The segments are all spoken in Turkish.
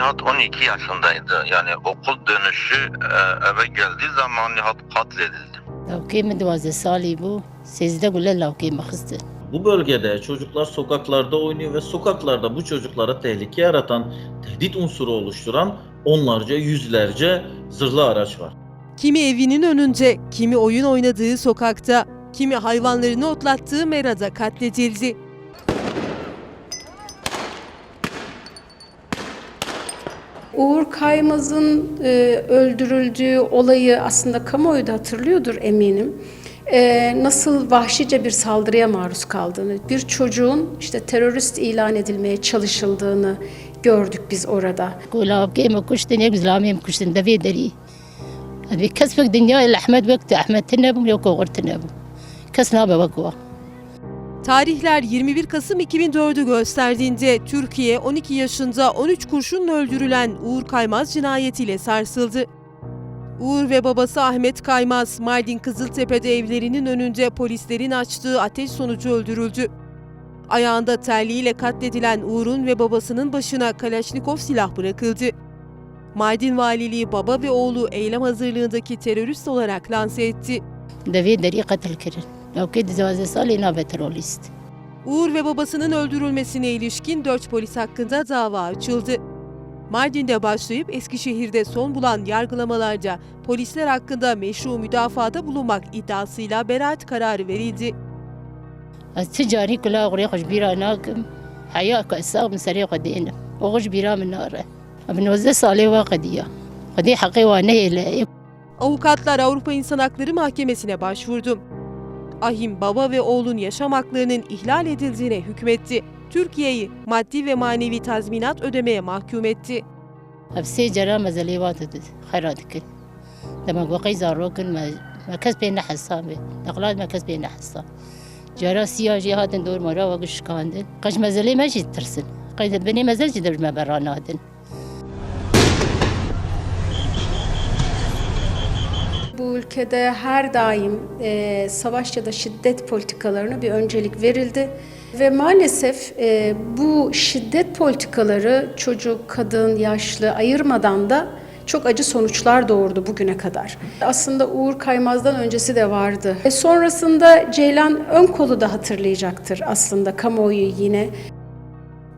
Nihat 12 yaşındaydı. Yani okul dönüşü e, eve geldiği zaman Nihat katledildi. Lavkeme duvaze salibu sezde güle lavkeme hızdı. Bu bölgede çocuklar sokaklarda oynuyor ve sokaklarda bu çocuklara tehlike yaratan, tehdit unsuru oluşturan onlarca, yüzlerce zırhlı araç var. Kimi evinin önünde, kimi oyun oynadığı sokakta, kimi hayvanlarını otlattığı merada katledildi. Uğur Kaymaz'ın e, öldürüldüğü olayı aslında kamuoyu da hatırlıyordur eminim. E, nasıl vahşice bir saldırıya maruz kaldığını, bir çocuğun işte terörist ilan edilmeye çalışıldığını gördük biz orada. Kula kime kuştun hep zlamim kuştun da vederi. Abi kesmek dünya ile Ahmet vakti Ahmet tenebum yok oğur tenebum. Kesna be vakuva. Tarihler 21 Kasım 2004'ü gösterdiğinde Türkiye 12 yaşında 13 kurşunla öldürülen Uğur Kaymaz cinayetiyle sarsıldı. Uğur ve babası Ahmet Kaymaz, Mardin Kızıltepe'de evlerinin önünde polislerin açtığı ateş sonucu öldürüldü. Ayağında terliğiyle katledilen Uğur'un ve babasının başına Kalaşnikov silah bırakıldı. Mardin Valiliği baba ve oğlu eylem hazırlığındaki terörist olarak lanse etti. Katil kirin. Uğur ve babasının öldürülmesine ilişkin 4 polis hakkında dava açıldı. Mardin'de başlayıp Eskişehir'de son bulan yargılamalarca polisler hakkında meşru müdafada bulunmak iddiasıyla beraat kararı verildi. Ticari kula oraya hoş bir anakim. Haya kasa mısari kadene. O hoş bir aminare. Abin özde salih ve kadiya. Kadi hakkı ve ne Avukatlar Avrupa İnsan Hakları Mahkemesi'ne başvurdu. Ahim baba ve oğlun yaşam haklarının ihlal edildiğine hükmetti. Türkiye'yi maddi ve manevi tazminat ödemeye mahkum etti. Hapse cera mezelivat hayradık. Demek vakayı zarrokun merkez beyni hassabı. Naklat merkez beyni hassabı. Cera siyah cihadın doğru mara vakış kandın. Kaç mezeli mecid tırsın. Kaydı beni mezel cidir meberanadın. Ülkede her daim e, savaş ya da şiddet politikalarına bir öncelik verildi. Ve maalesef e, bu şiddet politikaları çocuk, kadın, yaşlı ayırmadan da çok acı sonuçlar doğurdu bugüne kadar. Aslında Uğur Kaymaz'dan öncesi de vardı. E, sonrasında Ceylan Önkolu da hatırlayacaktır aslında kamuoyu yine.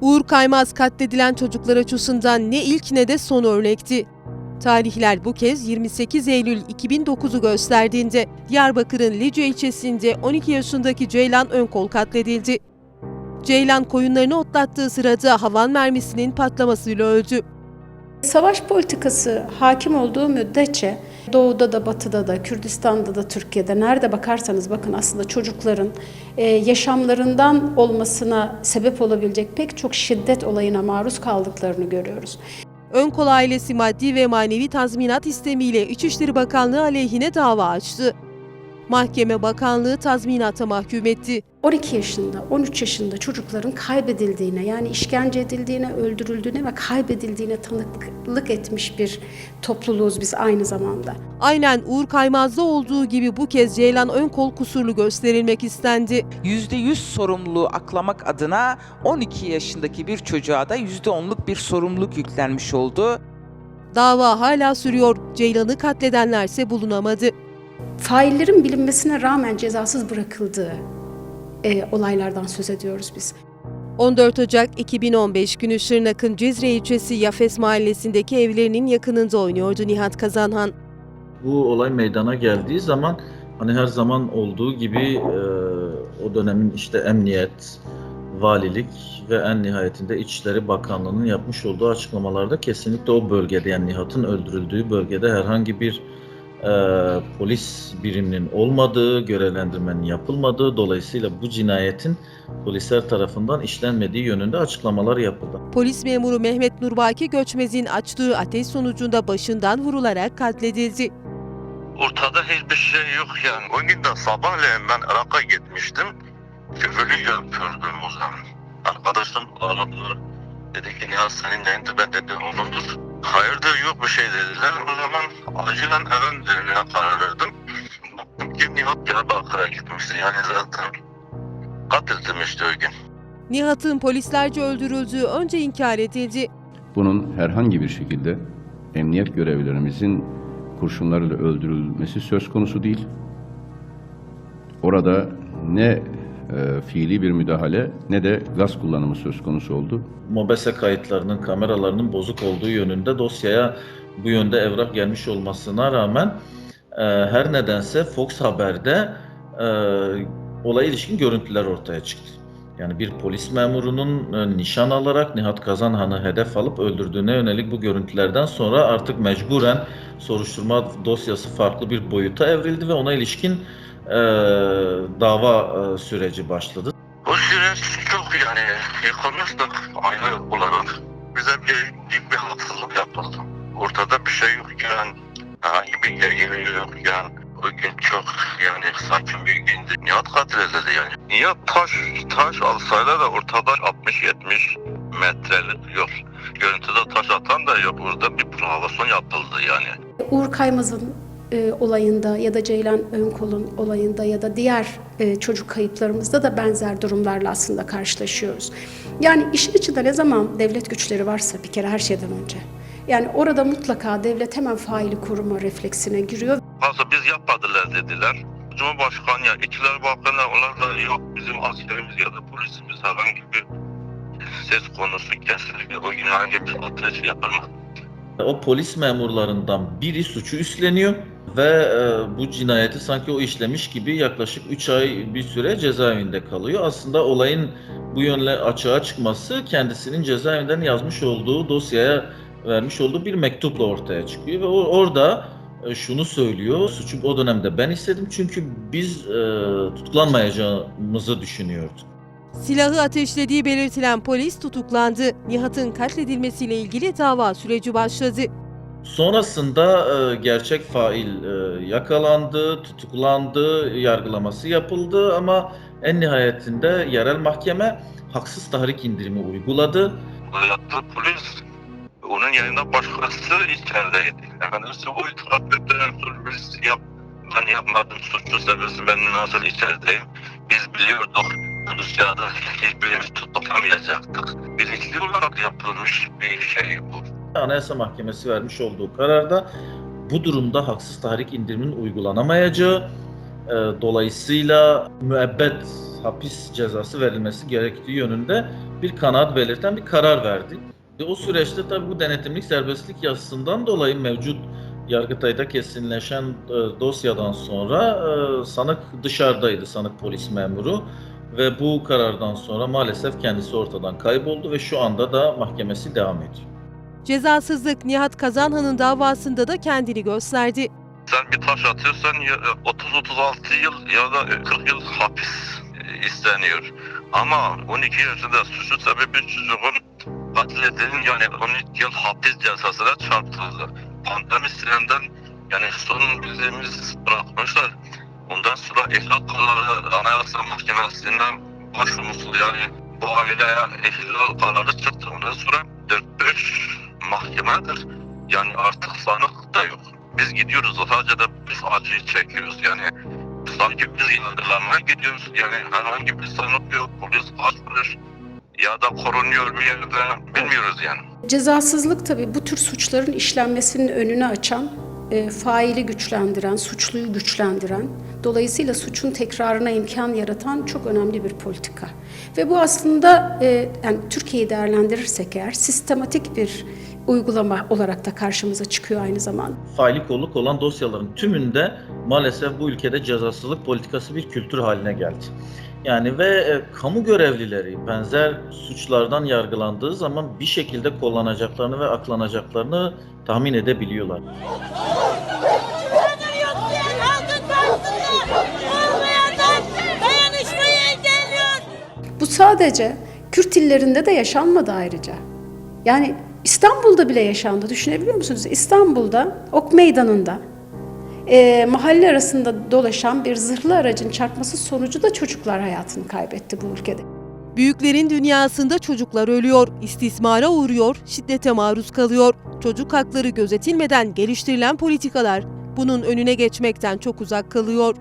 Uğur Kaymaz katledilen çocuklar açısından ne ilk ne de son örnekti. Tarihler bu kez 28 Eylül 2009'u gösterdiğinde Diyarbakır'ın Lice ilçesinde 12 yaşındaki Ceylan Önkol katledildi. Ceylan koyunlarını otlattığı sırada havan mermisinin patlamasıyla öldü. Savaş politikası hakim olduğu müddetçe doğuda da batıda da Kürdistan'da da Türkiye'de nerede bakarsanız bakın aslında çocukların e, yaşamlarından olmasına sebep olabilecek pek çok şiddet olayına maruz kaldıklarını görüyoruz. Önkol ailesi maddi ve manevi tazminat istemiyle İçişleri Bakanlığı aleyhine dava açtı. Mahkeme bakanlığı tazminata mahkum etti. 12 yaşında, 13 yaşında çocukların kaybedildiğine yani işkence edildiğine, öldürüldüğüne ve kaybedildiğine tanıklık etmiş bir topluluğuz biz aynı zamanda. Aynen Uğur Kaymaz'da olduğu gibi bu kez Ceylan Önkol kusurlu gösterilmek istendi. %100 sorumluluğu aklamak adına 12 yaşındaki bir çocuğa da %10'luk bir sorumluluk yüklenmiş oldu. Dava hala sürüyor. Ceylan'ı katledenlerse bulunamadı. Faillerin bilinmesine rağmen cezasız bırakıldığı e, olaylardan söz ediyoruz biz. 14 Ocak 2015 günü Şırnak'ın Cizre ilçesi Yafes mahallesindeki evlerinin yakınında oynuyordu Nihat Kazanhan. Bu olay meydana geldiği zaman hani her zaman olduğu gibi e, o dönemin işte emniyet, valilik ve en nihayetinde İçişleri Bakanlığı'nın yapmış olduğu açıklamalarda kesinlikle o bölgede yani Nihat'ın öldürüldüğü bölgede herhangi bir e, polis biriminin olmadığı, görevlendirmenin yapılmadığı dolayısıyla bu cinayetin polisler tarafından işlenmediği yönünde açıklamalar yapıldı. Polis memuru Mehmet Nurbaki Göçmez'in açtığı ateş sonucunda başından vurularak katledildi. Ortada hiçbir şey yok yani. O gün de sabahleyin ben Irak'a gitmiştim. Küfürlü yapıyordum o zaman. Arkadaşım aradı. Dedi ki Nihat senin neyin de ben dedi onundur. Hayırdır yok bir şey dediler. O zaman acilen eve dönmeye karar verdim. Baktım ki Nihat Diyarbakır'a gitmişti. Yani zaten katledilmişti o gün. Nihat'ın polislerce öldürüldüğü önce inkar edildi. Bunun herhangi bir şekilde emniyet görevlilerimizin kurşunlarıyla öldürülmesi söz konusu değil. Orada ne e, fiili bir müdahale ne de gaz kullanımı söz konusu oldu. MOBESE kayıtlarının, kameralarının bozuk olduğu yönünde dosyaya bu yönde evrak gelmiş olmasına rağmen e, her nedense Fox Haber'de e, olaya ilişkin görüntüler ortaya çıktı. Yani bir polis memurunun e, nişan alarak Nihat Kazanhan'ı hedef alıp öldürdüğüne yönelik bu görüntülerden sonra artık mecburen soruşturma dosyası farklı bir boyuta evrildi ve ona ilişkin e, dava e, süreci başladı. O süreç çok yani yıkılmıştık aile olarak. Bize bir, büyük bir haksızlık yapıldı. Ortada bir şey yok yani. Herhangi bir gerginlik yok yani. O gün çok yani sakin bir gündü. Nihat katil edildi yani. Nihat taş, taş alsaydı da ortada 60-70 metrelik yok. Görüntüde taş atan da yok. Orada bir provokasyon yapıldı yani. Uğur Kaymaz'ın e, olayında ya da Ceylan Önkol'un olayında ya da diğer e, çocuk kayıplarımızda da benzer durumlarla aslında karşılaşıyoruz. Yani işin içinde ne zaman devlet güçleri varsa bir kere her şeyden önce. Yani orada mutlaka devlet hemen faili koruma refleksine giriyor. Fazla biz yapmadılar dediler. Cumhurbaşkanı ya İçişleri Bakanı onlar da yok bizim askerimiz ya da polisimiz herhangi bir ses konusu kesinlikle o gün herhangi bir ateş yapılmadı. O polis memurlarından biri suçu üstleniyor ve e, bu cinayeti sanki o işlemiş gibi yaklaşık 3 ay bir süre cezaevinde kalıyor. Aslında olayın bu yönle açığa çıkması kendisinin cezaevinden yazmış olduğu dosyaya vermiş olduğu bir mektupla ortaya çıkıyor ve o, orada e, şunu söylüyor. Suçu o dönemde ben istedim çünkü biz e, tutuklanmayacağımızı düşünüyorduk. Silahı ateşlediği belirtilen polis tutuklandı. Nihat'ın katledilmesiyle ilgili dava süreci başladı. Sonrasında e, gerçek fail e, yakalandı, tutuklandı, yargılaması yapıldı ama en nihayetinde yerel mahkeme haksız tahrik indirimi uyguladı. Yaptı polis. Onun yerine başkası içerideydi. Efendim size o itiraf ettiren suç yap. Ben yapmadım suçlu sebebi ben nasıl içerideyim. Biz biliyorduk Rusya'da hiçbirimiz tutuklamayacaktık. Bilinçli olarak yapılmış bir şey bu. Anayasa Mahkemesi vermiş olduğu kararda bu durumda haksız tahrik indirimin uygulanamayacağı, e, dolayısıyla müebbet hapis cezası verilmesi gerektiği yönünde bir kanaat belirten bir karar verdi. E, o süreçte tabii bu denetimlik serbestlik yasasından dolayı mevcut Yargıtay'da kesinleşen e, dosyadan sonra e, sanık dışarıdaydı, sanık polis memuru ve bu karardan sonra maalesef kendisi ortadan kayboldu ve şu anda da mahkemesi devam ediyor. Cezasızlık Nihat Kazanhan'ın davasında da kendini gösterdi. Sen bir taş atıyorsan ya- 30-36 yıl ya da 40 yıl hapis e, isteniyor. Ama 12 yaşında suçu sebebi çocuğun katledilin yani 12 yıl hapis cezasına çarptırıldı. Pandemi sürenden yani son bildiğimiz bırakmışlar. Ondan sonra ihlal kararı Anayasa Mahkemesi'nden başvurmuştu yani bu aileye ihlal kararı çıktı. Ondan sonra 4-5 mahkemedir. Yani artık sanık da yok biz gidiyoruz sadece de biz acıyı çekiyoruz yani sanki biz yargılanmaya gidiyoruz yani herhangi bir sanık yok polis kaçmış ya da korunuyor bir yerde bilmiyoruz yani. Cezasızlık tabii bu tür suçların işlenmesinin önünü açan, e, faili güçlendiren, suçluyu güçlendiren, dolayısıyla suçun tekrarına imkan yaratan çok önemli bir politika. Ve bu aslında e, yani Türkiye'yi değerlendirirsek eğer sistematik bir uygulama olarak da karşımıza çıkıyor aynı zamanda. faili kolluk olan dosyaların tümünde maalesef bu ülkede cezasızlık politikası bir kültür haline geldi. Yani ve e, kamu görevlileri benzer suçlardan yargılandığı zaman bir şekilde kullanacaklarını ve aklanacaklarını tahmin edebiliyorlar. Bu sadece Kürt illerinde de yaşanmadı ayrıca. Yani İstanbul'da bile yaşandı. Düşünebiliyor musunuz? İstanbul'da Ok Meydanı'nda e, mahalle arasında dolaşan bir zırhlı aracın çarpması sonucu da çocuklar hayatını kaybetti bu ülkede. Büyüklerin dünyasında çocuklar ölüyor, istismara uğruyor, şiddete maruz kalıyor. Çocuk hakları gözetilmeden geliştirilen politikalar bunun önüne geçmekten çok uzak kalıyor.